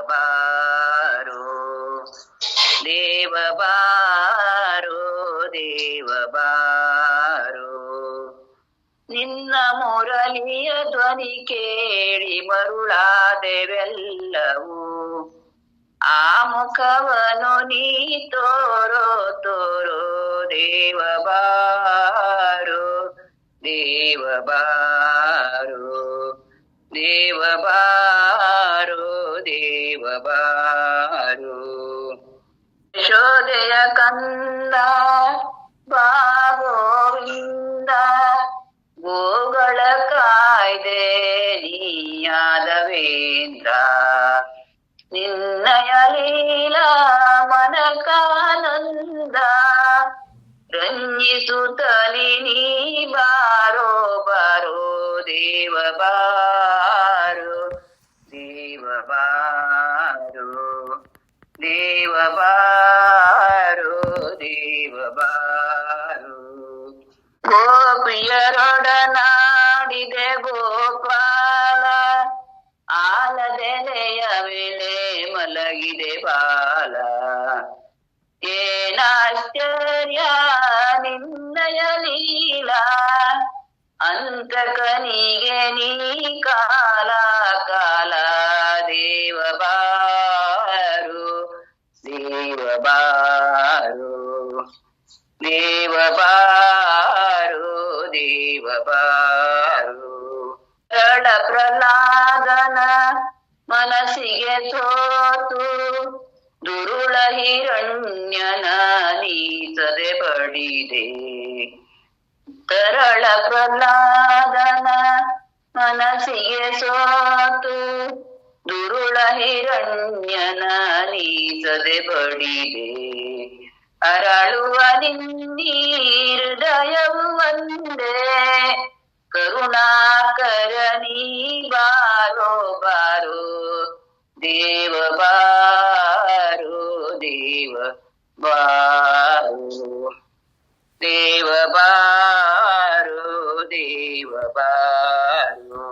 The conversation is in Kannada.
ಬಾರೋ ದೇವ ಬಾರೋ ದೇವ ಬಾರೋ ನಿನ್ನ ಮುರಳಿಯ ಧ್ವನಿ ಕೇಳಿ ಮರುಳಾದೆವೆಲ್ಲವೂ. ಆ ಮುಖವನು ನೀ ತೋರೋ ತೋರೋ ದೇವ ಬಾರೋ ದೇವ ಬಾರೋ ದೇವ ಬಾರೋ ದೇವ ಬಾರೋ ಯಶೋದೆಯ ಕಂದ, ಬಾಗೋವಿಂದ, ಗೋಗಳ ಕಾಯ್ದೆ ನೀಯಾದವೇಂದ್ರ ನಿನ್ನಯ ಲೀಲಾ ಮನಕಾನಂದ, ರಂಜಿಸುತ್ತಲಿ ನೀ ಬಾರೋ ಬಾರೋ ದೇವ ಬಾರೋ ದೇವ ಬಾರೋ ದೇವ ಬಾರೋ ದೇವ ಬಾರೋ ಗೋಪಿಯರೊಡನಾಡಿದೆ ಗೋಪಾಲ, ಆಲದೆಲೆಯ ಮೇಲೆ ಮಲಗಿದೆ ಬಾಲ. ಏನಾಶ್ಚರ್ಯ, ನಿನ್ನಯ ಲೀಲಾ, ಅಂತಕನಿಗೆ ನೀ ಕಾಲ ಕಾಲ ದೇವ ಬಾರು ದೇವ ಬಾರು ದೇವ ಬಾರು ದೇವ ಬಾರು ಸರಳ ಪ್ರಹ್ಲಾದನ ಮನಸ್ಸಿಗೆ ಸೋತು, ದುರುಳ ಹಿರಣ್ಯನ ನೀತದೆ ಪಡಿದೆ. ತರಳ ಪ್ರಹ್ಲಾದನ ಮನಸ್ಸಿಗೆ ಸೋತು, ದುರುಳ ಹಿರಣ್ಯನ ನೀಸದೆ ಬಡಿದೆ ಅರಳುವ ನಿನ್ನೀ ಹೃದಯವು ಒಂದೇ ಕರುಣಾಕರ ನೀ ಬಾರೋ ಬಾರೋ ದೇವ ಬಾರೋ ದೇವ ಬಾರೋ ದೇವ ಬಾರೋ ದೇವ ಬಾರೋ